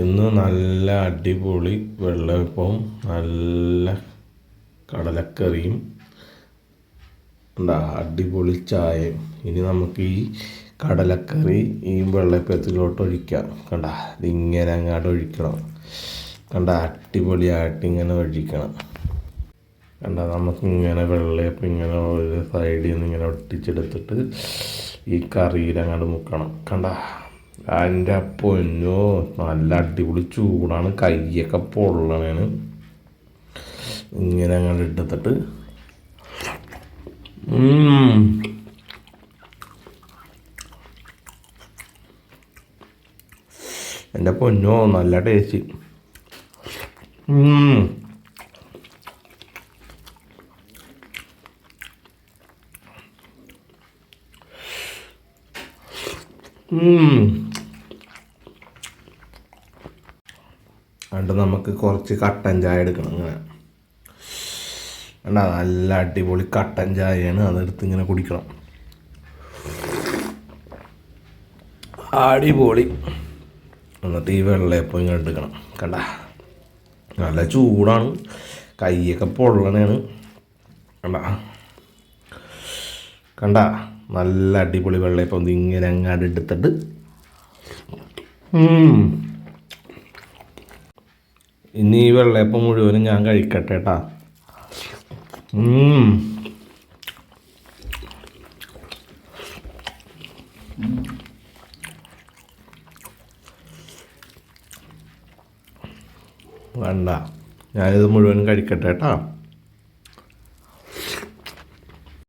ഇന്ന് നല്ല അടിപൊളി വെള്ളയപ്പവും നല്ല കടലക്കറിയും എന്താ അടിപൊളി ചായയും. ഇനി നമുക്ക് ഈ കടലക്കറി ഈ വെള്ളയപ്പത്തിലോട്ട് ഒഴിക്കാം. കണ്ട ഇതിങ്ങനെ അങ്ങോട്ട് ഒഴിക്കണം. കണ്ട അടിപൊളിയായിട്ട് ഇങ്ങനെ ഒഴിക്കണം. കണ്ട നമുക്ക് ഇങ്ങനെ വെള്ളയപ്പം ഇങ്ങനെ ഒരു സൈഡിൽ നിന്ന് ഇങ്ങനെ ഒട്ടിച്ചെടുത്തിട്ട് ഈ കറിയിൽ അങ്ങോട്ട് മുക്കണം. കണ്ട അതിന്റെ പൊന്നോ നല്ല അടിപൊളി ചൂടാണ്. കയ്യൊക്കെ പൊള്ളണേന് ഇങ്ങനെ അങ്ങോട്ട് എടുത്തിട്ട്. എന്റെ പൊന്നോ നല്ല ടേസ്റ്റ്. ഉം. നമുക്ക് കുറച്ച് കട്ടൻ ചായ എടുക്കണം ഇങ്ങനെ. കണ്ടാ നല്ല അടിപൊളി കട്ടൻ ചായയാണ്. അതെടുത്ത് ഇങ്ങനെ കുടിക്കണം. അടിപൊളി. എന്നിട്ട് ഈ വെള്ളയപ്പം ഇങ്ങനെ എടുക്കണം. കണ്ട നല്ല ചൂടാണ്. കൈയൊക്കെ പൊള്ളണേണ്. കണ്ട കണ്ട നല്ല അടിപൊളി വെള്ളയപ്പം ഇങ്ങനെ അങ്ങാട് എടുത്തിട്ട്. ഇനി ഈ വെള്ളയപ്പം മുഴുവനും ഞാൻ കഴിക്കട്ടെ കേട്ടാ. വേണ്ട ഞാനിത് മുഴുവനും കഴിക്കട്ടെ കേട്ടാ